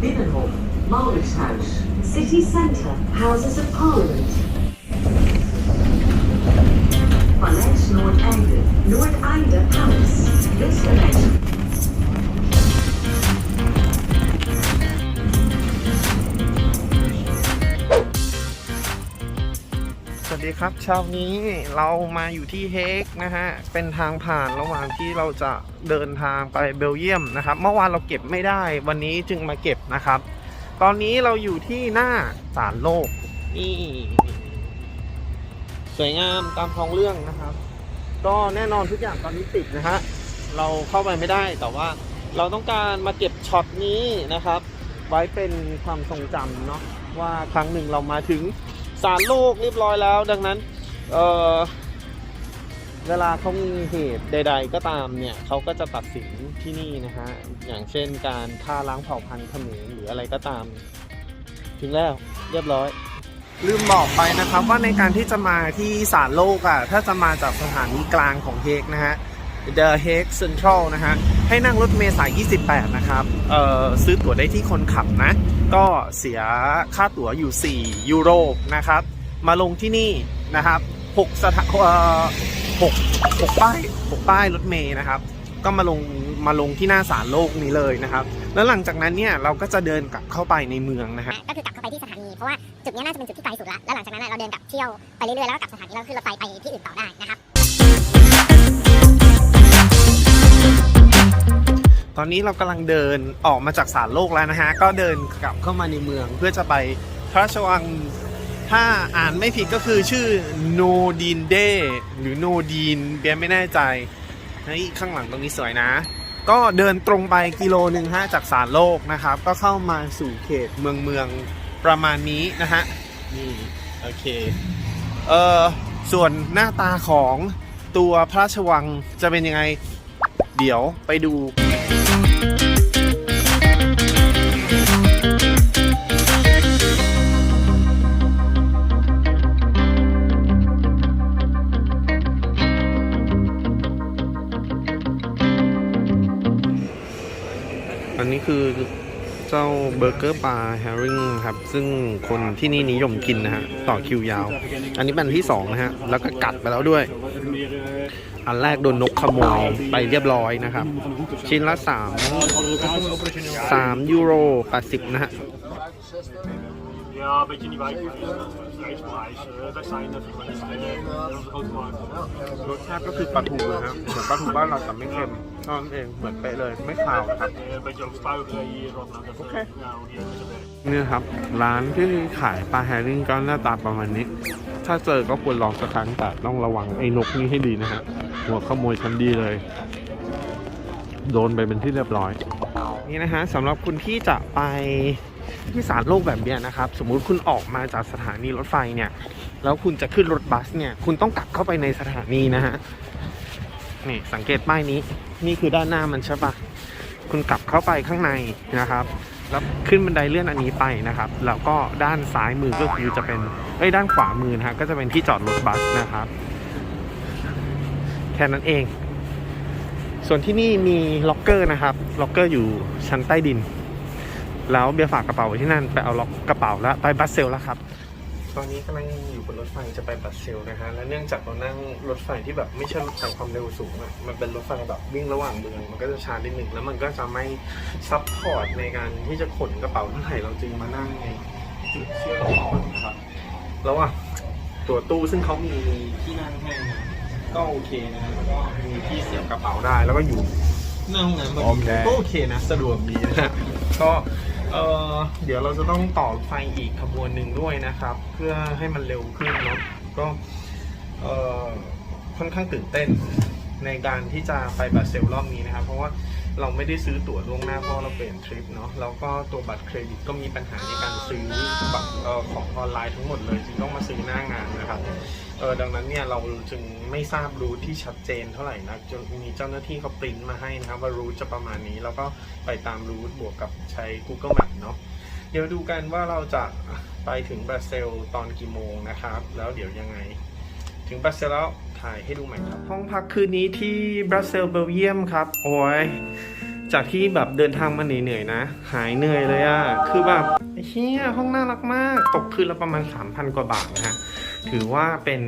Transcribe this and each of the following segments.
Binnenhof, Mauritshuis, City Centre, Houses of Parliament. Paleis Noordeinde, Noordeinde Palace. This election. สวัสดีครับเช้านี้เรามาอยู่ที่เฮกนะฮะ เป็นทางผ่านระหว่างที่เราจะเดินทางไปเบลเยียมนะครับ เมื่อวานเราเก็บไม่ได้วันนี้จึงมาเก็บนะครับ ตอนนี้เราอยู่ที่หน้าศาลโลก นี่ สวยงามตามท้องเรื่องนะครับ ก็แน่นอนทุกอย่างตอนนี้ติดนะฮะเราเข้าไปไม่ได้แต่ว่าเราต้องการมาเก็บช็อตนี้นะครับ ไว้เป็นความทรงจำเนาะว่าครั้งหนึ่งเรามาถึง ศาลโลกเรียบร้อยแล้ว ดังนั้นเออเวลาเขามีเหตุใด ๆ ก็ตามเนี่ยเขาก็จะตัดสินที่นี่นะฮะอย่างเช่นการฆ่าล้างเผ่าพันธุ์เขมรหรืออะไรก็ตาม ถึงแล้วเรียบร้อย ลืมบอกไปนะครับว่าในการที่จะมาที่ศาลโลกอะถ้าจะมาจากสถานีกลางของเฮกนะฮะ The Hague Central นะฮะ ให้นั่งรถเมล์สาย 28 นะครับ เอ่อ ซื้อตั๋วได้ที่คนขับนะ ก็เสียค่าตั๋วอยู่ 4 ยูโรนะครับ มาลงที่นี่นะครับ6สถาเอ่อ6 6ป้าย6ป้ายรถเมล์นะครับ ก็มาลงมาลงที่หน้าศาลโลกนี้เลยนะครับ แล้วหลังจากนั้นเนี่ยเราก็จะเดินกลับเข้าไปในเมืองนะฮะก็คือกลับเข้าไปที่สถานีเพราะว่าจุดนี้น่าจะเป็นจุดที่ไกลสุดละแล้วหลังจากนั้นเราเดินกลับเที่ยวไปเรื่อยๆแล้วก็กลับสถานีแล้วขึ้นรถไฟไปที่อื่นต่อได้นะครับ ตอนนี้เรากำลังเดินออกมาจากศาลโลกแล้วนะฮะ ก็เดินกลับเข้ามาในเมือง เพื่อจะไปพระราชวัง ถ้าอ่านไม่ผิดก็คือชื่อโนดีนเดหรือโนดีนเบียไม่แน่ใจเฮ้ยข้างหลังตรงนี้สวยนะ ก็เดินตรงไปกิโลหนึ่งฮะจากศาลโลกนะครับ ก็เข้ามาสู่เขตเมืองเมืองประมาณนี้นะฮะ นี่โอเค เออส่วนหน้าตาของตัวพระราชวังจะเป็นยังไง เดี๋ยวไปดู อันนี้คือเจ้าเบอร์เกอร์ปลาแฮริงครับ ซึ่งคนที่นี่นิยมกินนะฮะ ต่อคิวยาว อันนี้เป็นที่สองนะฮะ แล้วก็กัดไปแล้วด้วย อันแรกโดนนกขโมยไปเรียบร้อยนะครับ ชิ้นละ3 3ยูโร80นะฮะ Ja, een beetje in die wijk. Vleesvlees, wij zijn er voor de grote markt. รสชาติก็คือปลาทูนะฮะเหมือนปลาทูบ้านเราแต่ไม่เค็มเท่านั้นเองเหมือนเป๊ะเลยไม่คาวนะครับ Eh, Een beetje overtuigen hier, wat nou dat Oké. Nou, die hebben ze werk. เนี่ยครับ ร้านที่ขายปลาแฮริงก็หน้าตาประมาณนี้ ถ้าเจอก็ควรลองสักครั้งแต่ต้องระวังไอ้นกนี้ให้ดีนะฮะหัวขโมยชั้นดีเลย โดนไปเป็นที่เรียบร้อย นี่นะฮะสำหรับคุณที่จะไป ที่สารโลกแบบนี้นะครับ สมมุติคุณออกมาจากสถานีรถไฟเนี่ย แล้วคุณจะขึ้นรถบัสเนี่ย คุณต้องกลับเข้าไปในสถานีนะฮะ นี่สังเกตป้ายนี้ นี่คือด้านหน้ามันใช่ปะคุณกลับเข้าไปข้างในนะครับ แล้วขึ้นบันไดเลื่อนอันนี้ไปนะครับ แล้วก็ด้านซ้ายมือก็คือจะเป็น เอ้ยด้านขวามือนะฮะ ก็จะเป็นที่จอดรถบัสนะครับ แค่นั้นเอง ส่วนที่นี่มีล็อกเกอร์นะครับ ล็อกเกอร์อยู่ชั้นใต้ดิน แล้วเบียร์ฝากกระเป๋าไว้ที่นั่นไปเอาล็อกกระเป๋าแล้วไปบัสเซลแล้วครับ ตอนนี้กำลังอยู่บนรถไฟจะไปบัสเซลนะฮะและเนื่องจากเรานั่งรถไฟที่แบบไม่ใช่รถไฟความเร็วสูงอะมันเป็นรถไฟแบบวิ่งระหว่างเมืองมันก็จะช้านิดหนึ่งแล้วมันก็จะไม่ซับพอร์ตในการที่จะขนกระเป๋าเท่าไหร่เราจึงมานั่งในจุดเชื่อมต่อนะครับแล้วอะตัวตู้ซึ่งเขามีที่นั่งให้นะก็โอเคนะแล้วก็มีที่เสียบกระเป๋าได้แล้วก็อยู่หน้าห้องน้ำพอดีก็โอเคนะสะดวกดีนะก็ เออเดี๋ยวเราจะต้องต่อไฟอีกขบวนหนึ่งด้วยนะครับ เพื่อให้มันเร็วขึ้นเนาะก็เออค่อนข้างตื่นเต้นในการที่จะไปบัตรเซลรอบนี้นะครับ เพราะว่าเราไม่ได้ซื้อตั๋วล่วงหน้าเพราะเราเปลี่ยนทริปเนาะแล้วก็ตัวบัตรเครดิตก็มีปัญหาในการซื้อบัตรของออนไลน์ทั้งหมดเลยจึงต้องมาซื้อหน้างานนะครับ เออดังนั้นเนี่ยเราจึงไม่ทราบรูทที่ชัดเจนเท่าไหร่นะจนมีเจ้าหน้าที่เขาปริ้นมาให้นะครับว่ารูทจะประมาณนี้ แล้วก็ไปตามรูทบวกกับใช้ Google Map เนาะเดี๋ยวดูกันว่าเราจะไปถึงบราเซลตอนกี่โมงนะครับ แล้วเดี๋ยวยังไง ถึงบราเซลแล้วถ่ายให้ดูใหม่ครับห้องพักคืนนี้ที่บราเซลเบลเยียมครับ โอ้ยจากที่แบบเดินทางมาเหนื่อยๆนะ หายเหนื่อยเลยอะคือแบบเฮียห้องน่ารักมาก ตกคืนละประมาณ 3,000 กว่าบาทนะฮะ ถือว่าเป็น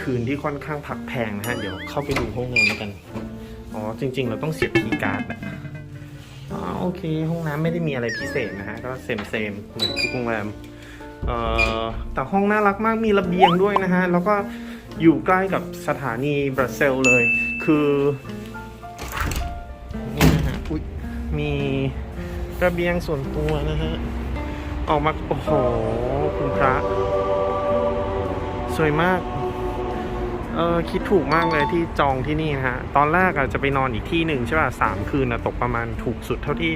คืนที่ค่อนข้างผักแพงนะฮะ เดี๋ยวเข้าไปดูห้องน้ำกัน อ๋อ จริง ๆ เราต้องเสียบคีย์การ์ดอะอ๋อโอเค ห้องน้ำไม่ได้มีอะไรพิเศษนะฮะ ก็เซมเซมเหมือนทุกโรงแรมแต่ห้องน่ารักมากมีระเบียงด้วยนะฮะ แล้วก็อยู่ใกล้กับสถานีบรัสเซลเลย คือนี่นะฮะอุ๊ยมีระเบียงส่วนตัวนะฮะ ออกมา โอ้โห คุณพระ สวยมาก เออคิดถูกมากเลยที่จองที่นี่นะฮะ ตอนแรกอะจะไปนอนอีกที่หนึ่งใช่ป่ะสามคืนนะตกประมาณถูกสุดเท่าที่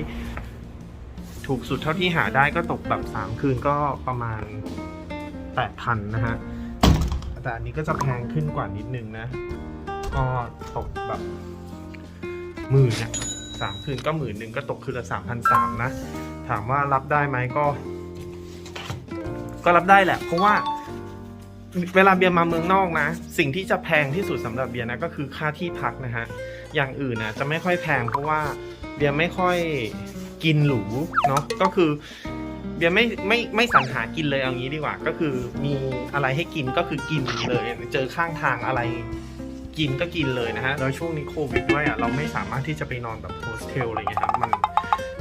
ถูกสุดเท่าที่หาได้ก็ตกแบบสามคืนก็ประมาณแปดพันนะฮะ แต่อันนี้ก็จะแพงขึ้นกว่านิดนึงนะ ก็ตกแบบหมื่นเนี่ยสามคืนก็หมื่นหนึ่งก็ตกคืนละสามพันสามนะ ถามว่ารับได้ไหมก็ ก็รับได้แหละ เพราะว่า เวลาเบียร์มาเมืองนอกนะ สิ่งที่จะแพงที่สุดสำหรับเบียร์นะก็คือค่าที่พักนะฮะอย่างอื่นนะจะไม่ค่อยแพงเพราะว่าเบียร์ไม่ค่อยกินหรูเนาะก็คือเบียร์ไม่ไม่ไม่สรรหากินเลยเอางี้ดีกว่า ก็คือมีอะไรให้กินก็คือกินเลย เจอข้างทางอะไรกินก็กินเลยนะฮะแล้วช่วงนี้โควิดด้วยอะเราไม่สามารถที่จะไปนอนแบบโฮสเทลอะไรอย่างเงี้ยครับมัน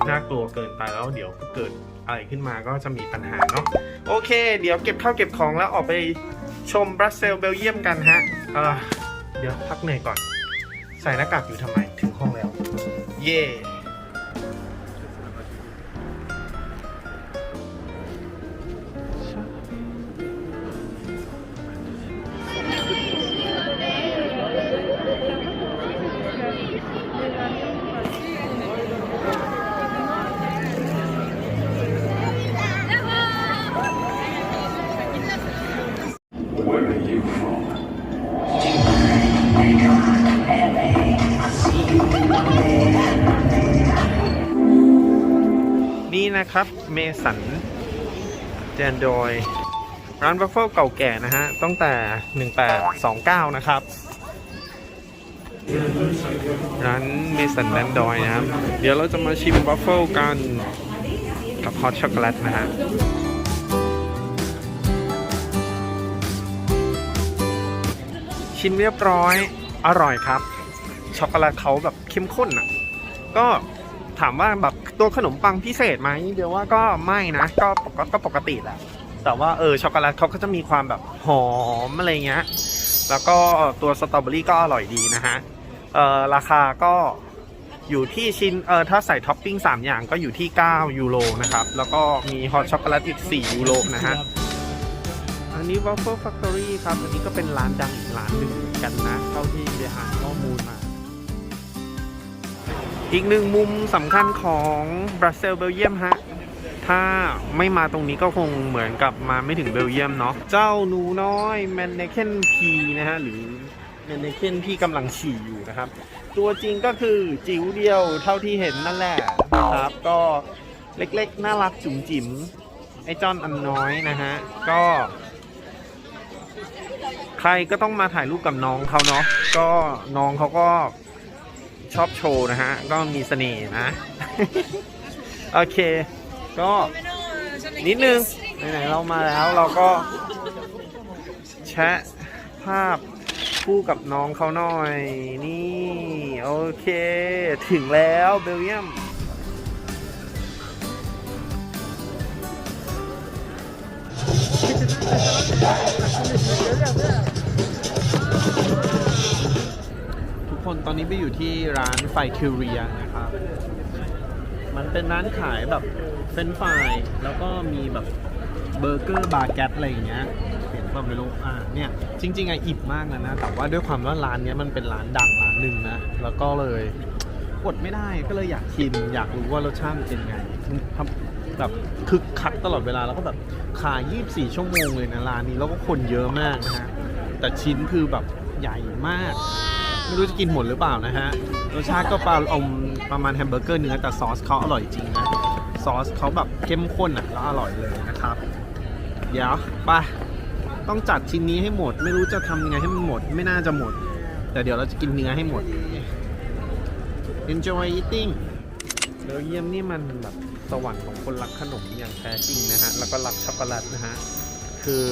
น่ากลัวเกินไปแล้วเดี๋ยวเกิดอะไรขึ้นมาก็จะมีปัญหาเนาะโอเค เดี๋ยวเก็บข้าวเก็บของแล้วออกไป ชมบรัสเซลเบลเยียมกันฮะเเดี๋ยวพักเหนื่อยก่อน ใส่หน้ากากอยู่ทำไมถึงห้องแล้ว เย่ นี่นะครับเมสันแจนดอยร้านวัฟเฟิลเก่าแก่นะฮะ ตั้งแต่ 1829 นะครับ ร้านเมสันแดนดอยนะครับ เดี๋ยวเราจะมาชิมวัฟเฟิลกันกับฮอตช็อกโกแลตนะฮะ ชิมเรียบร้อยอร่อยครับ ช็อกโกแลตเขาแบบเข้มข้นอะ ก็ถามว่าแบบตัวขนมปังพิเศษไหมเดี๋ยวว่าก็ไม่นะก็ปกก็ปกติแหละแต่ว่าเออช็อกโกแลตเขาก็จะมีความแบบหอมอะไรเงี้ยแล้วก็ตัวสตรอเบอรี่ก็อร่อยดีนะฮะเออราคาก็อยู่ที่ชิ้นเออถ้าใส่ท็อปปิ้ง3 อย่างก็อยู่ที่ 9 ยูโรนะครับ แล้วก็มีฮอตช็อกโกแลตอีก 4 ยูโรนะฮะ นนี้ Waffle Factory ครับ อันนี้ก็เป็นร้านดังอีกร้านหนึ่งเหมือนกันนะ เท่าที่เบียร์อ่าข้อมูลมา อีกหนึ่งมุมสำคัญของบรัสเซลเบลเยียมฮะ ถ้าไม่มาตรงนี้ก็คงเหมือนกับมาไม่ถึงเบลเยียมเนาะ เจ้าหนูน้อยแมนเนเคนพีนะฮะ หรือแมนเนเคนที่กำลังฉี่อยู่นะครับ ตัวจริงก็คือจิ๋วเดียวเท่าที่เห็นนั่นแหละนะครับ ก็เล็กๆ น่ารักจุ๋มจิ๋มไอ้จอนอันน้อยนะฮะ ก็ รก็ต้องมาถ่ายรูปกับน้องเขาเนาะก็น้องเขาก็ชอบโชว์นะฮะ ก็มีเสน่ห์นะ โอเค ก็นิดนึงไหนๆเรามาแล้วเราก็แชะภาพคู่กับน้องเขาหน่อย นี่ โอเค ถึงแล้วเบลเยียม ทุกคนตอนนี้ไปอยู่ที่ร้านไฟคิวเรียนะครับ มันเป็นร้านขายแบบเฟรนฟรายแล้วก็มีแบบเบอร์เกอร์บาร์แกตอะไรอย่างเงี้ยเห็นป่ะไม่รู้อ่าเนี่ยจริงๆไอะอิ่มมากนะนะ แต่ว่าด้วยความว่าร้านเนี้ยมันเป็นร้านดังร้านหนึ่งนะ แล้วก็เลยอดไม่ได้ก็เลยอยากชิมอยากรู้ว่ารสชาติมันเป็นไงทำแบบคึกคักตลอดเวลาแล้วก็แบบขาย 24 ชั่วโมงเลยนะร้านนี้แล้วก็คนเยอะมากนะฮะแต่ชิ้นคือแบบ ใหญ่มาก ไม่รู้จะกินหมดหรือเปล่านะฮะ รสชาติก็ปลาอมประมาณแฮมเบอร์เกอร์เนื้อแต่ซอสเขาอร่อยจริงนะ ซอสเขาแบบเข้มข้นอะแล้วอร่อยเลยนะครับ เดี๋ยวไปต้องจัดชิ้นนี้ให้หมด ไม่รู้จะทำยังไงให้มันหมด ไม่น่าจะหมด แต่เดี๋ยวเราจะกินเนื้อให้หมด enjoy eating เบลเยียมนี่มันแบบสวรรค์ของคนรักขนมอย่างแท้จริงนะฮะ แล้วก็รักช็อกโกแลตนะฮะ คือ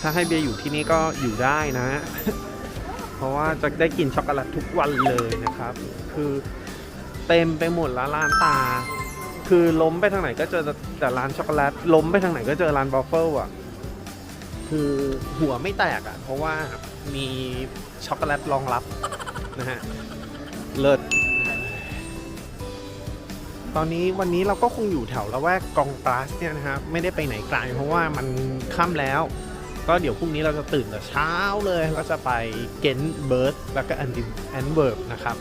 ถ้าให้เบียร์อยู่ที่นี่ก็อยู่ได้นะฮะเพราะว่าจะได้กินช็อกโกแลตทุกวันเลยนะครับ คือเต็มไปหมดละร้านตา คือล้มไปทางไหนก็เจอแต่ร้านช็อกโกแลตล้มไปทางไหนก็เจอร้านบอฟเฟิลอะ คือหัวไม่แตกอะ เพราะว่ามีช็อกโกแลตรองรับนะฮะเลิศตอนนี้วันนี้เราก็คงอยู่แถวละแวกกองกลาสเนี่ยนะครับไม่ได้ไปไหนไกลเพราะว่ามันค่ำแล้ว ก็เดี๋ยวพรุ่งนี้เราจะตื่นแต่เช้าเลย ก็จะไปเกนเบิร์ดแล้วก็แอนดิแอนเวิร์บนะครับ